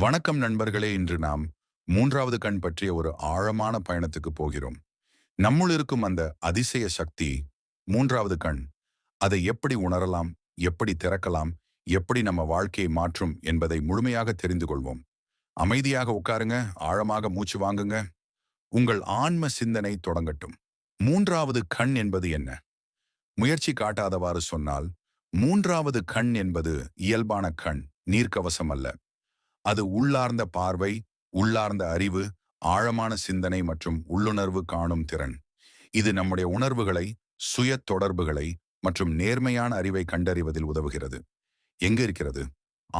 வணக்கம் நண்பர்களே இன்று நாம் மூன்றாவது கண் பற்றிய ஒரு ஆழமான பயணத்துக்கு போகிறோம். நம்முள் இருக்கும் அந்த அதிசய சக்தி மூன்றாவது கண் அதை எப்படி உணரலாம் எப்படி திறக்கலாம் எப்படி நம்ம வாழ்க்கையை மாற்றும் என்பதை முழுமையாக தெரிந்து கொள்வோம். அமைதியாக உட்காருங்க ஆழமாக மூச்சு வாங்குங்க. உங்கள் ஆன்ம சிந்தனை தொடங்கட்டும். மூன்றாவது கண் என்பது என்ன? முயற்சி காட்டாதவாறு சொன்னால் மூன்றாவது கண் என்பது இயல்பான கண் நீர்க்கவசம் அல்ல. அது உள்ளார்ந்த பார்வை உள்ளார்ந்த அறிவு ஆழமான சிந்தனை மற்றும் உள்ளுணர்வு காணும் திறன். இது நம்முடைய உணர்வுகளை சுய தொடர்புகளை மற்றும் நேர்மையான அறிவை கண்டறிவதில் உதவுகிறது. எங்க இருக்கிறது?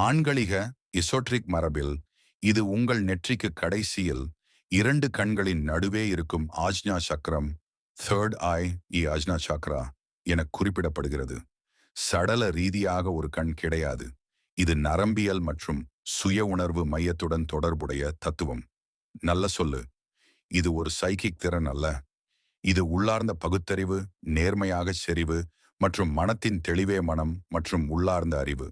ஆண்களிக இசோட்ரிக் மரபில் இது உங்கள் நெற்றிக்கு கடைசியில் இரண்டு கண்களின் நடுவே இருக்கும் ஆஜ்னா சக்கரம் தேர்ட் ஐ இ e ஆஜ்னா சக்ரா என குறிப்பிடப்படுகிறது. சடல ரீதியாக ஒரு கண் கிடையாது. இது நரம்பியல் மற்றும் சுய உணர்வு மையத்துடன் தொடர்புடைய தத்துவம். நல்ல சொல்லு. இது ஒரு சைக்கிக் திறன் அல்ல. இது உள்ளார்ந்த பகுத்தறிவு நேர்மையாக செறிவு மற்றும் மனத்தின் தெளிவே மனம் மற்றும் உள்ளார்ந்த அறிவு.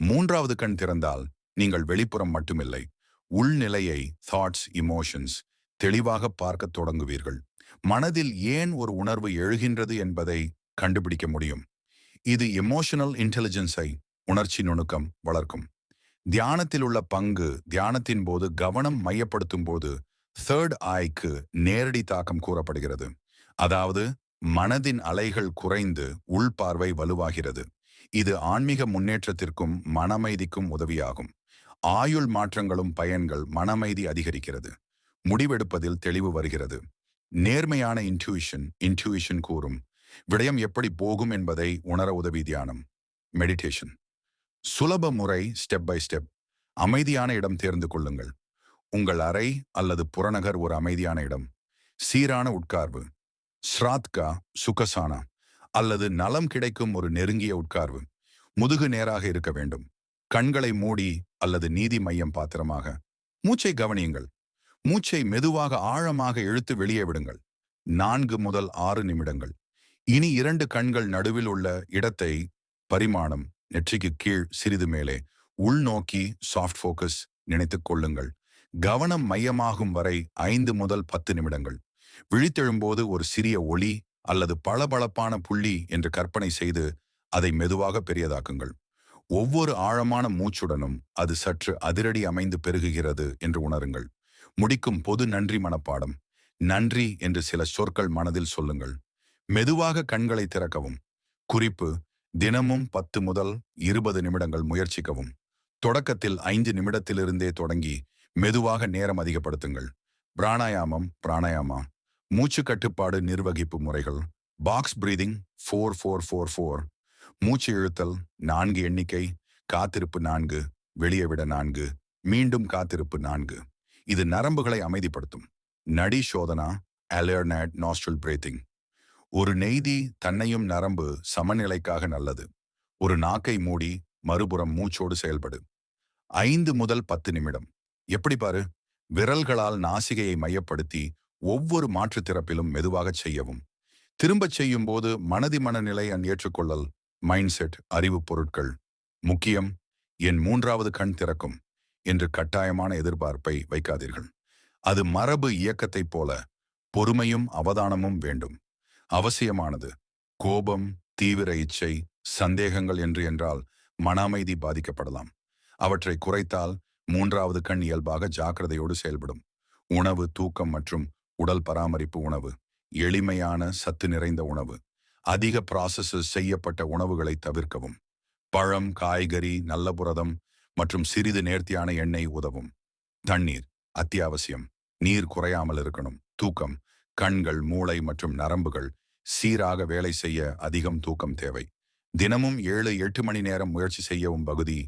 மூன்றாவது கண் திறந்தால் நீங்கள் வெளிப்புறம் மட்டுமில்லை உள்நிலையை தாட்ஸ் இமோஷன்ஸ் தெளிவாக பார்க்க தொடங்குவீர்கள். மனதில் ஏன் ஒரு உணர்வு எழுகின்றது என்பதை கண்டுபிடிக்க முடியும். இது எமோஷனல் இன்டெலிஜென்ஸை உணர்ச்சி நுணுக்கம் வளர்க்கும். தியானத்தில் உள்ள பங்கு தியானத்தின் போது கவனம் மையப்படுத்தும் போது தேர்ட் ஆய்க்கு நேரடி தாக்கம் கூறப்படுகிறது. அதாவது மனதின் அலைகள் குறைந்து உள்பார்வை வலுவாகிறது. இது ஆன்மீக முன்னேற்றத்திற்கும் மனமைதிக்கும் உதவியாகும். ஆயுள் மாற்றங்களும் பயன்கள் மனமைதி அதிகரிக்கிறது. முடிவெடுப்பதில் தெளிவு வருகிறது. நேர்மையான இன்ட்யூஷன் இன்ட்யூஷன் கூறும். விடயம் எப்படி போகும் என்பதை உணர உதவி தியானம். மெடிடேஷன் சுலப முறை ஸ்டெப் பை ஸ்டெப் அமைதியான இடம் தேர்ந்து கொள்ளுங்கள். உங்கள் அறை அல்லது புறநகர் ஒரு அமைதியான இடம். சீரான உட்கார்வு. ஸ்ராத்கா சுகசானா அல்லது நலம் கிடைக்கும் ஒரு நெருங்கிய உட்கார்வு. முதுகு நேராக இருக்க வேண்டும். கண்களை மூடி அல்லது நீதி மையம் பாத்திரமாக. மூச்சை கவனியுங்கள். மூச்சை மெதுவாக ஆழமாக இழுத்து வெளியே விடுங்கள். நான்கு முதல் ஆறு நிமிடங்கள். இனி இரண்டு கண்கள் நடுவில் உள்ள இடத்தை பரிமாணம். நெற்றிக்கு கீழ் சிறிது மேலே உள்நோக்கி சாஃப்ட் ஃபோக்கஸ் நினைத்துக் கொள்ளுங்கள். கவனம் மையமாகும் வரை ஐந்து முதல் பத்து நிமிடங்கள். விழித்தெழும்போது ஒரு சிறிய ஒளி அல்லது பளபளப்பான புள்ளி என்று கற்பனை செய்து அதை மெதுவாக பெரியதாக்குங்கள். ஒவ்வொரு ஆழமான மூச்சுடனும் அது சற்று அதிரடி அமைந்து பெருகுகிறது என்று உணருங்கள். முடிக்கும் பொது நன்றி மனப்பாடம். நன்றி என்று சில சொற்கள் மனதில் சொல்லுங்கள். மெதுவாக கண்களை திறக்கவும். குறிப்பு தினமும் பத்து முதல் இருபது நிமிடங்கள் முயற்சிக்கவும். தொடக்கத்தில் ஐந்து நிமிடத்திலிருந்தே தொடங்கி மெதுவாக நேரம் அதிகப்படுத்துங்கள். பிராணாயாமம் பிராணாயாமா. மூச்சு கட்டுப்பாடு நிர்வகிப்பு முறைகள். Box breathing four four four four மூச்சு இழுத்தல் நான்கு எண்ணிக்கை. காத்திருப்பு நான்கு வெளியே விட நான்கு. மீண்டும் காத்திருப்பு நான்கு. இது நரம்புகளை அமைதிப்படுத்தும். நடி சோதனா அலர்னட் நாஸ்ட்ரல் பிரீத்திங் ஒரு நெய்தி தன்னையும் நரம்பு சமநிலைக்காக நல்லது. ஒரு நாக்கை மூடி மறுபுறம் மூச்சோடு செயல்படு. ஐந்து முதல் பத்து நிமிடம். எப்படி பாரு? விரல்களால் நாசிகையை மையப்படுத்தி ஒவ்வொரு மாற்று திறப்பிலும் மெதுவாக செய்யவும். திரும்பச் செய்யும் போது மனதி மனநிலை அன் ஏற்றுக்கொள்ளல் மைண்ட் செட் அறிவு பொருட்கள். முக்கியம் என் மூன்றாவது கண் திறக்கும் என்று கட்டாயமான எதிர்பார்ப்பை வைக்காதீர்கள். அது மரபு இயக்கத்தைப் போல பொறுமையும் அவதானமும் வேண்டும். அவசியமானது. கோபம் தீவிர இச்சை சந்தேகங்கள் என்று என்றால் மன அமைதி பாதிக்கப்படலாம். அவற்றை குறைத்தால் மூன்றாவது கண் இயல்பாக ஜாக்கிரதையோடு செயல்படும். உணவு தூக்கம் மற்றும் உடல் பராமரிப்பு உணவு எளிமையான சத்து நிறைந்த உணவு அதிக ப்ராசஸஸ் செய்யப்பட்ட உணவுகளை தவிர்க்கவும் பழம் காய்கறி நல்ல புரதம் மற்றும் சிறிது நேர்த்தியான எண்ணெய் உதவும் தண்ணீர் அத்தியாவசியம் நீர் குறையாமல் இருக்கணும். தூக்கம் கண்கள் மூளை மற்றும் நரம்புகள் சீராக வேலை செய்ய அதிகம் தூக்கம் தேவை. தினமும் ஏழு எட்டு மணி நேரம் முயற்சி செய்யவும் பகுதி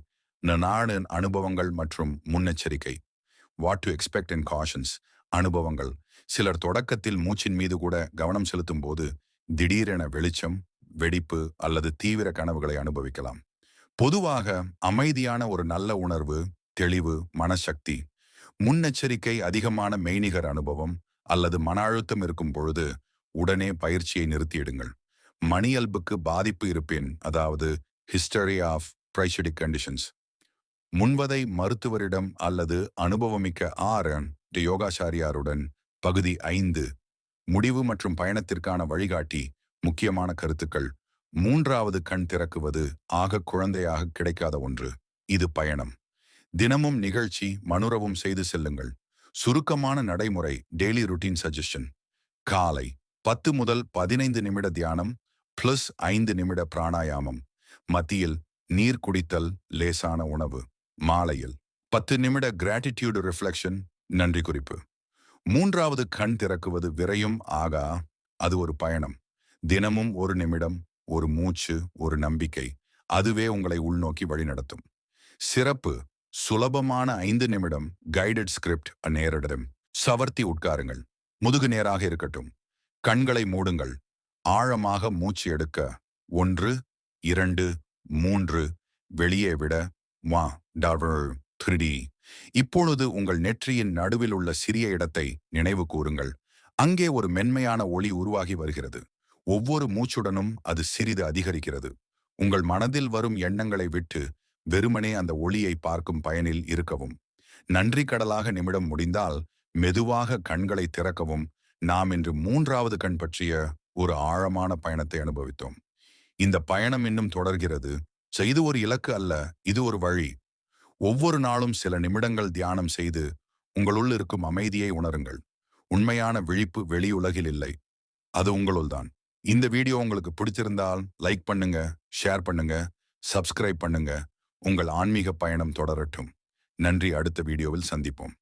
நாடு அனுபவங்கள் மற்றும் முன்னெச்சரிக்கை. What to expect and cautions அனுபவங்கள். சிலர் தொடக்கத்தில் மூச்சின் மீது கூட கவனம் செலுத்தும் போது திடீரென வெளிச்சம் வெடிப்பு அல்லது தீவிர கனவுகளை அனுபவிக்கலாம். பொதுவாக அமைதியான ஒரு நல்ல உணர்வு தெளிவு மனசக்தி முன்னெச்சரிக்கை அதிகமான மெய்நிகர் அனுபவம் அல்லது மன அழுத்தம் இருக்கும் பொழுது உடனே பயிற்சியை நிறுத்தியிடுங்கள். மணியல்புக்கு பாதிப்பு இருப்பேன். அதாவது ஹிஸ்டரி ஆஃப் ப்ரைஷடிக் கண்டிஷன்ஸ் முன்வதை மருத்துவரிடம் அல்லது அனுபவமிக்க ஆரன் டி. யோகாச்சாரியாருடன் பகுதி ஐந்து. முடிவு மற்றும் பயணத்திற்கான வழிகாட்டி முக்கியமான கருத்துக்கள். மூன்றாவது கண் திறக்குவது ஆக குழந்தையாக கிடைக்காத ஒன்று. இது பயணம். தினமும் நிகழ்ச்சி மனுரவும் செய்து செல்லுங்கள். சுருக்கமான நடைமுறை டெய்லி ருட்டீன் சஜஷன் காலை பத்து முதல் பதினைந்து நிமிட தியானம் பிளஸ் ஐந்து நிமிட பிராணாயாமம். மத்தியில் நீர் குடித்தல் லேசான உணவு. மாலையில் பத்து நிமிட கிராட்டிடியூடு ரிஃப்ளெக்ஷன் நன்றி குறிப்பு. மூன்றாவது கண் திறக்குவது விரையும் ஆகா அது ஒரு பயணம். தினமும் ஒரு நிமிடம் ஒரு மூச்சு ஒரு நம்பிக்கை அதுவே உங்களை உள்நோக்கி வழிநடத்தும். சிறப்பு சுலபமான ஐந்து நிமிடம் கைடட் ஸ்கிரிப்ட் நேரிடம் சவர்த்தி உட்காருங்கள். முதுகு நேராக இருக்கட்டும். கண்களை மூடுங்கள். ஆழமாக மூச்சு எடுக்க. ஒன்று இரண்டு மூன்று. வெளியே விட. வா டவர் த்ரிடி. இப்பொழுது உங்கள் நெற்றியின் நடுவில் உள்ள சிறிய இடத்தை நினைவு கூறுங்கள். அங்கே ஒரு மென்மையான ஒளி உருவாகி வருகிறது. ஒவ்வொரு மூச்சுடனும் அது சிறிது அதிகரிக்கிறது. உங்கள் மனதில் வரும் எண்ணங்களை விட்டு வெறுமனே அந்த ஒளியை பார்க்கும் பயனில் இருக்கவும். நன்றி கடலாக நிமிடம் முடிந்தால் மெதுவாக கண்களை திறக்கவும் நாம் இன்று மூன்றாவது கண் பற்றிய ஒரு ஆழமான பயணத்தை அனுபவித்தோம். இந்த பயணம் இன்னும் தொடர்கிறது. செய்து ஒரு இலக்கு அல்ல இது ஒரு வழி. ஒவ்வொரு நாளும் சில நிமிடங்கள் தியானம் செய்து உங்களுள் இருக்கும் அமைதியை உணருங்கள். உண்மையான விழிப்பு வெளியுலகில் இல்லை. அது உங்களுள் தான். இந்த வீடியோ உங்களுக்கு பிடிச்சிருந்தால் லைக் பண்ணுங்க ஷேர் பண்ணுங்க சப்ஸ்கிரைப் பண்ணுங்க. உங்கள் ஆன்மீக பயணம் தொடரட்டும். நன்றி. அடுத்த வீடியோவில் சந்திப்போம்.